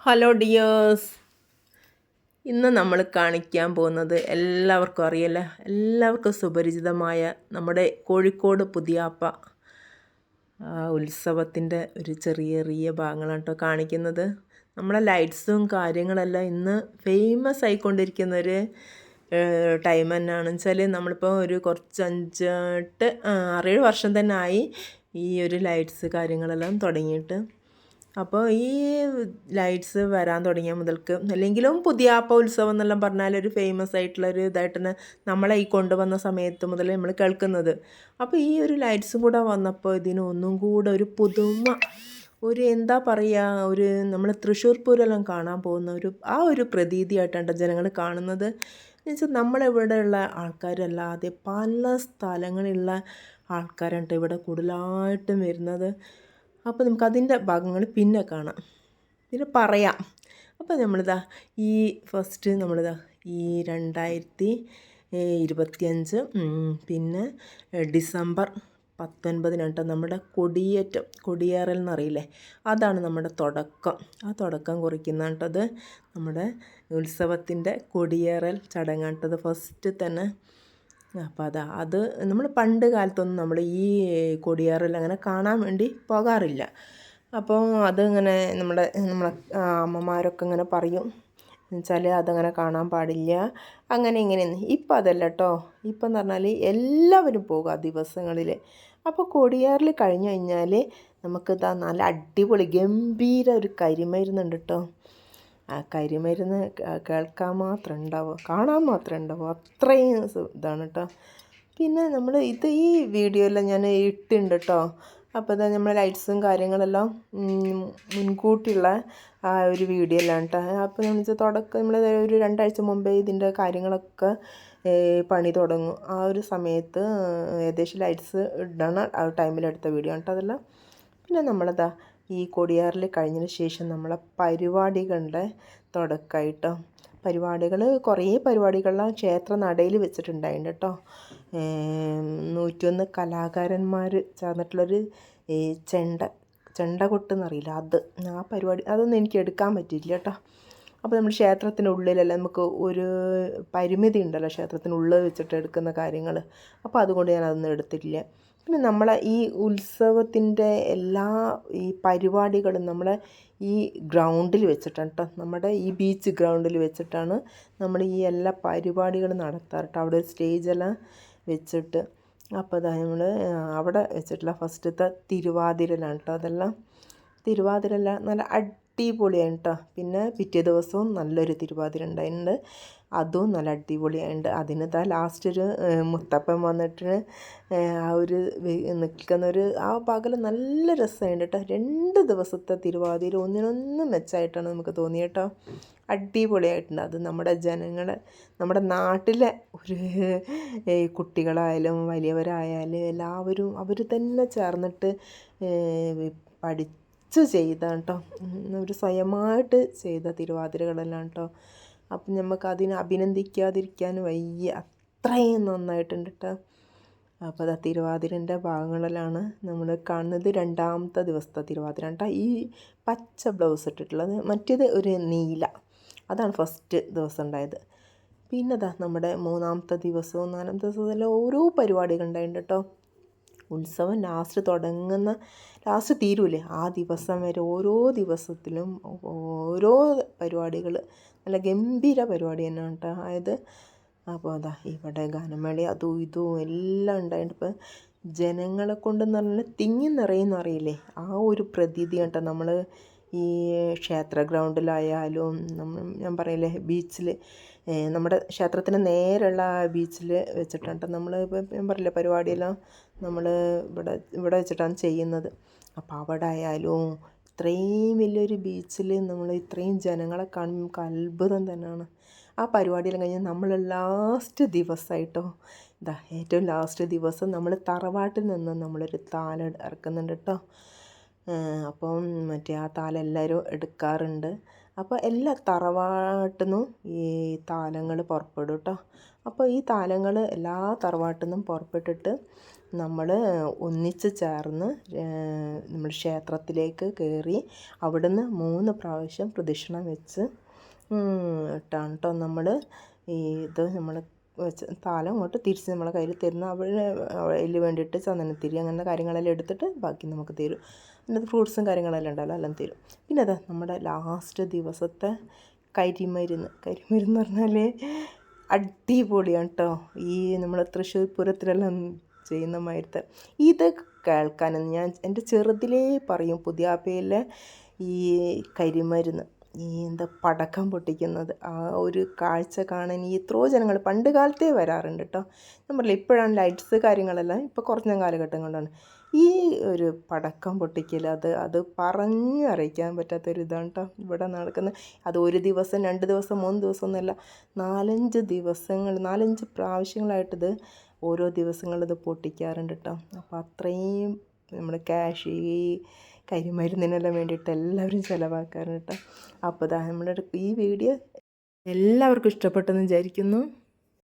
Hello dears ഇന്ന് നമ്മൾ കാണിക്കാൻ പോകുന്നത് എല്ലാവർക്കും അറിയല്ല? എല്ലാവർക്കും സുപരിചിതമായ നമ്മുടെ കോഴിക്കോട് പുതിയാപ്പ ഉത്സവത്തിന്റെ ഒരു ചെറിയ ചെറിയ ഭാഗങ്ങളാണ് കേട്ടോ കാണിക്കുന്നത്. നമ്മളെ ലൈറ്റ്സും കാര്യങ്ങളെല്ലാം ഇന്ന് ഫേമസ് ആയിക്കൊണ്ടിരിക്കുന്ന ഒരു ടൈം തന്നെയാണെന്ന് വെച്ചാൽ നമ്മളിപ്പോൾ ഒരു കുറച്ച് അഞ്ചെട്ട് ആറേഴ് വർഷം തന്നെ ആയി ഈ ഒരു ലൈറ്റ്സ് കാര്യങ്ങളെല്ലാം തുടങ്ങിയിട്ട്. അപ്പോൾ ഈ ലൈറ്റ്സ് വരാൻ തുടങ്ങിയ മുതൽക്ക് അല്ലെങ്കിലും പുതിയാപ്പ ഉത്സവം എന്നെല്ലാം പറഞ്ഞാൽ ഒരു ഫേമസ് ആയിട്ടുള്ള ഒരു ഇതായിട്ട് തന്നെ നമ്മളെ ഈ കൊണ്ടുവന്ന സമയത്ത് മുതൽ നമ്മൾ കേൾക്കുന്നത്. അപ്പോൾ ഈ ഒരു ലൈറ്റ്സും കൂടെ വന്നപ്പോൾ ഇതിനൊന്നും കൂടെ ഒരു പുതുമ ഒരു എന്താ പറയുക ഒരു നമ്മൾ തൃശ്ശൂർ പൂരെല്ലാം കാണാൻ പോകുന്ന ഒരു ആ ഒരു പ്രതീതിയായിട്ടാണ് ജനങ്ങൾ കാണുന്നത്. എന്നുവെച്ചാൽ നമ്മളിവിടെയുള്ള ആൾക്കാരല്ലാതെ പല സ്ഥലങ്ങളിലുള്ള ആൾക്കാരുണ്ട് ഇവിടെ കൂടുതലായിട്ടും വരുന്നത്. അപ്പോൾ നമുക്ക് അതിന്റെ ഭാഗങ്ങൾ പിന്നെ കാണാം. പിന്നെ പറയാം. അപ്പോൾ നമ്മളിതാ ഈ ഫസ്റ്റ് നമ്മളിതാ ഈ രണ്ടായിരത്തി ഇരുപത്തിയഞ്ച് പിന്നെ ഡിസംബർ പത്തൊൻപതിനാണ് കേട്ടോ നമ്മുടെ കൊടിയേറ്റം കൊടിയേറൽ എന്നറിയില്ലേ? അതാണ് നമ്മുടെ തുടക്കം. ആ തുടക്കം കുറിക്കുന്ന കേട്ടത് നമ്മുടെ ഉത്സവത്തിന്റെ കൊടിയേറൽ ചടങ്ങാട്ടത് ഫസ്റ്റ് തന്നെ അപ്പോൾ അത് അത് നമ്മൾ പണ്ട് കാലത്തൊന്നും നമ്മൾ ഈ കൊടിയാറിൽ അങ്ങനെ കാണാൻ വേണ്ടി പോകാറില്ല. അപ്പോൾ അതിങ്ങനെ നമ്മുടെ നമ്മളെ അമ്മമാരൊക്കെ ഇങ്ങനെ പറയും എന്നുവെച്ചാൽ അതങ്ങനെ കാണാൻ പാടില്ല. അങ്ങനെ ഇങ്ങനെയെന്ന് ഇപ്പം അതല്ല കേട്ടോ ഇപ്പം എന്ന് പറഞ്ഞാൽ എല്ലാവരും പോകും ആ ദിവസങ്ങളിൽ അപ്പോൾ കൊടിയാറിൽ കഴിഞ്ഞു കഴിഞ്ഞാൽ നമുക്ക് ഇതാ നല്ല അടിപൊളി ഗംഭീര ഒരു കരിമരുന്നുണ്ട് കേട്ടോ ആ കരിമരുന്ന് കേൾക്കാൻ മാത്രം ഉണ്ടാവുക. കാണാൻ മാത്രം ഉണ്ടാവുക. അത്രയും ഇതാണ് കേട്ടോ പിന്നെ നമ്മൾ ഇത് ഈ വീഡിയോയെല്ലാം ഞാൻ ഇട്ടുണ്ട് കേട്ടോ അപ്പോൾ ഇതാ നമ്മൾ ലൈറ്റ്സും കാര്യങ്ങളെല്ലാം മുൻകൂട്ടിയുള്ള ആ ഒരു വീഡിയോ എല്ലാം കേട്ടോ അപ്പോൾ നമ്മൾ തുടക്കം നമ്മൾ ഒരു രണ്ടാഴ്ച മുമ്പേ ഇതിന്റെ കാര്യങ്ങളൊക്കെ പണി തുടങ്ങും. ആ ഒരു സമയത്ത് ഏകദേശം ലൈറ്റ്സ് ഇടണ ആ ടൈമിലെടുത്ത വീഡിയോ കേട്ടോ അതെല്ലാം. പിന്നെ നമ്മളതാ ഈ കൊടിയാറിൽ കഴിഞ്ഞതിന് ശേഷം നമ്മളെ പരിപാടികളുടെ തുടക്കമായിട്ടോ പരിപാടികൾ കുറേ പരിപാടികളെല്ലാം ക്ഷേത്ര നടയിൽ വെച്ചിട്ടുണ്ടായിരുന്നു കേട്ടോ നൂറ്റൊന്ന് കലാകാരന്മാർ ചേർന്നിട്ടുള്ളൊരു ചെണ്ട ചെണ്ട കൊട്ടെന്നറിയില്ല. അത് ആ പരിപാടി അതൊന്നും എനിക്ക് എടുക്കാൻ പറ്റിയില്ല കേട്ടോ അപ്പോൾ നമ്മൾ ക്ഷേത്രത്തിനുള്ളിലല്ല നമുക്ക് ഒരു പരിമിതി ഉണ്ടല്ലോ ക്ഷേത്രത്തിനുള്ളിൽ വെച്ചിട്ട് എടുക്കുന്ന കാര്യങ്ങൾ അപ്പോൾ അതുകൊണ്ട് ഞാൻ അതൊന്നും എടുത്തിട്ടില്ല. പിന്നെ നമ്മളെ ഈ ഉത്സവത്തിന്റെ എല്ലാ ഈ പരിപാടികളും നമ്മളെ ഈ ഗ്രൗണ്ടിൽ വെച്ചിട്ടാണ് കേട്ടോ നമ്മുടെ ഈ ബീച്ച് ഗ്രൗണ്ടിൽ വെച്ചിട്ടാണ് നമ്മൾ ഈ എല്ലാ പരിപാടികളും നടത്താറ് കേട്ടോ അവിടെ സ്റ്റേജെല്ലാം വെച്ചിട്ട് അപ്പോൾ അതാ നമ്മൾ അവിടെ വെച്ചിട്ടുള്ള ഫസ്റ്റത്തെ തിരുവാതിരലാണ് കേട്ടോ അതെല്ലാം തിരുവാതിരല്ല നല്ല അടിപൊളിയാണ് കേട്ടോ പിന്നെ പിറ്റേ ദിവസവും നല്ലൊരു തിരുവാതിര ഉണ്ടായിട്ടുണ്ട്. അതും നല്ല അടിപൊളിയായിട്ടുണ്ട്. അതിന് താ ലാസ്റ്റ് ഒരു മുത്തപ്പൻ വന്നിട്ട് ആ ഒരു നിൽക്കുന്നൊരു നിൽക്കുന്ന ആ പകൽ നല്ല രസമുണ്ട് കേട്ടോ. രണ്ട് ദിവസത്തെ തിരുവാതിര ഒന്നിനൊന്നും മെച്ചമായിട്ടാണ് നമുക്ക് തോന്നിയത് കേട്ടോ. അടിപൊളിയായിട്ടുണ്ട്. അത് നമ്മുടെ ജനങ്ങളെ നമ്മുടെ നാട്ടിലെ ഒരു കുട്ടികളായാലും വലിയവരായാലും എല്ലാവരും അവർ തന്നെ ചേർന്നിട്ട് ഏ, പഠിച്ച് ചെയ്താണ് കേട്ടോ ഒരു സ്വയമായിട്ട് ചെയ്ത തിരുവാതിരകളെല്ലാം കേട്ടോ അപ്പം നമുക്ക് അതിനെ അഭിനന്ദിക്കാതിരിക്കാൻ വയ്യ. അത്രയും നന്നായിട്ടുണ്ട് കേട്ടോ അപ്പോൾ അത് തിരുവാതിരന്റെ ഭാഗങ്ങളിലാണ് നമ്മൾ കാണുന്നത് രണ്ടാമത്തെ ദിവസത്തെ തിരുവാതിര കേട്ടോ ഈ പച്ച ബ്ലൗസ് ഇട്ടിട്ടുള്ളത്. മറ്റേത് ഒരു നീല. അതാണ് ഫസ്റ്റ് ദിവസം ഉണ്ടായത്. പിന്നെ അതാ നമ്മുടെ മൂന്നാമത്തെ ദിവസവും നാലാമത്തെ ദിവസവും ഓരോ പരിപാടികൾ ഉണ്ടായിട്ടുണ്ട് കേട്ടോ ഉത്സവം ലാസ്റ്റ് തുടങ്ങുന്ന ലാസ്റ്റ് തീരൂലേ ആ ദിവസം വരെ ഓരോ ദിവസത്തിലും ഓരോ പരിപാടികൾ നല്ല ഗംഭീര പരിപാടി തന്നെയാണ് കേട്ടോ അതായത് അപ്പോൾ അതാ ഇവിടെ ഗാനമേള അതും ഇതും എല്ലാം ഉണ്ടായിട്ട് ഇപ്പം ജനങ്ങളെ കൊണ്ടെന്ന് പറഞ്ഞാൽ തിങ്ങി നിറയുന്ന അറിയില്ലേ? ആ ഒരു പ്രതീതി കേട്ടോ നമ്മൾ ഈ ക്ഷേത്ര ഗ്രൗണ്ടിലായാലും ഞാൻ പറയില്ലേ ബീച്ചിൽ നമ്മുടെ ക്ഷേത്രത്തിന് നേരെയുള്ള ബീച്ചിൽ വെച്ചിട്ടാണ് നമ്മൾ ഇപ്പം ഞാൻ പറയില്ലേ പരിപാടിയെല്ലാം നമ്മൾ ഇവിടെ ഇവിടെ വെച്ചിട്ടാണ് ചെയ്യുന്നത്. അപ്പോൾ അവിടെ ആയാലും ഇത്രയും വലിയൊരു ബീച്ചിൽ നമ്മൾ ഇത്രയും ജനങ്ങളെ കാണുമ്പോൾ നമുക്ക് അത്ഭുതം തന്നെയാണ്. ആ പരിപാടിയെല്ലാം കഴിഞ്ഞ് നമ്മൾ ലാസ്റ്റ് ദിവസമായിട്ടോ ഇതാ ഏറ്റവും ലാസ്റ്റ് ദിവസം നമ്മൾ തറവാട്ടിൽ നിന്ന് നമ്മളൊരു താല ഇറക്കുന്നുണ്ട് കേട്ടോ അപ്പം മറ്റേ ആ താലം എല്ലാവരും എടുക്കാറുണ്ട്. അപ്പോൾ എല്ലാ തറവാട്ടിൽ നിന്നും ഈ താലങ്ങൾ പുറപ്പെടും കേട്ടോ അപ്പോൾ ഈ താലങ്ങൾ എല്ലാ തറവാട്ടിൽ നിന്നും പുറപ്പെട്ടിട്ട് നമ്മൾ ഒന്നിച്ച് ചേർന്ന് നമ്മൾ ക്ഷേത്രത്തിലേക്ക് കയറി അവിടുന്ന് മൂന്ന് പ്രാവശ്യം പ്രദക്ഷിണം വെച്ച് ഇട്ടാണ് കേട്ടോ നമ്മൾ ഈ ഇത് നമ്മൾ വെച്ച് താലം അങ്ങോട്ട് തിരിച്ച് നമ്മളെ കയ്യിൽ തരുന്ന അവളെ അതിൽ വേണ്ടിയിട്ട് ചന്ദനത്തിരി അങ്ങനത്തെ കാര്യങ്ങളെല്ലാം എടുത്തിട്ട് ബാക്കി നമുക്ക് തരും. അതിനകത്ത് ഫ്രൂട്ട്സും കാര്യങ്ങളെല്ലാം ഉണ്ടല്ലോ എല്ലാം തരും. പിന്നെ അതാ നമ്മുടെ ലാസ്റ്റ് ദിവസത്തെ കരിമരുന്ന്. കരിമരുന്ന് പറഞ്ഞാൽ അടിപൊളിയാണ് കേട്ടോ ഈ നമ്മൾ തൃശ്ശൂർ പൂരത്തിലെല്ലാം ചെയ്യുന്ന മാതിരത്തെ. ഇത് കേൾക്കാനെന്ന് ഞാൻ എന്റെ ചെറുതിലേ പറയും പുതിയാപ്പയിലെ ഈ കരിമരുന്ന്. ഈ എന്താ പടക്കം പൊട്ടിക്കുന്നത്. ആ ഒരു കാഴ്ച കാണാൻ ഈ എത്രയോ ജനങ്ങൾ പണ്ട് കാലത്തേ വരാറുണ്ട് കേട്ടോ ഞാൻ പറയില്ല ഇപ്പോഴാണ് ലൈറ്റ്സ് കാര്യങ്ങളെല്ലാം ഇപ്പോൾ കുറഞ്ഞ കാലഘട്ടം കൊണ്ടാണ്. ഈ ഒരു പടക്കം പൊട്ടിക്കൽ അത് അത് പറഞ്ഞറിയിക്കാൻ പറ്റാത്തൊരു ഇതാണ് കേട്ടോ ഇവിടെ നടക്കുന്നത്. അത് ഒരു ദിവസം രണ്ട് ദിവസം മൂന്ന് ദിവസം ഒന്നുമല്ല നാലഞ്ച് ദിവസങ്ങൾ നാലഞ്ച് പ്രാവശ്യങ്ങളായിട്ടിത് ഓരോ ദിവസങ്ങളിത് പൊട്ടിക്കാറുണ്ട് കേട്ടോ അപ്പോൾ അത്രയും നമ്മൾ ക്യാഷ് ഈ കരിമരുന്നിനെല്ലാം വേണ്ടിയിട്ട് എല്ലാവരും ചിലവാക്കാറുണ്ട് കേട്ടോ. അപ്പോൾ നമ്മുടെ ഈ വീഡിയോ എല്ലാവർക്കും ഇഷ്ടപ്പെട്ടെന്ന് വിചാരിക്കുന്നു.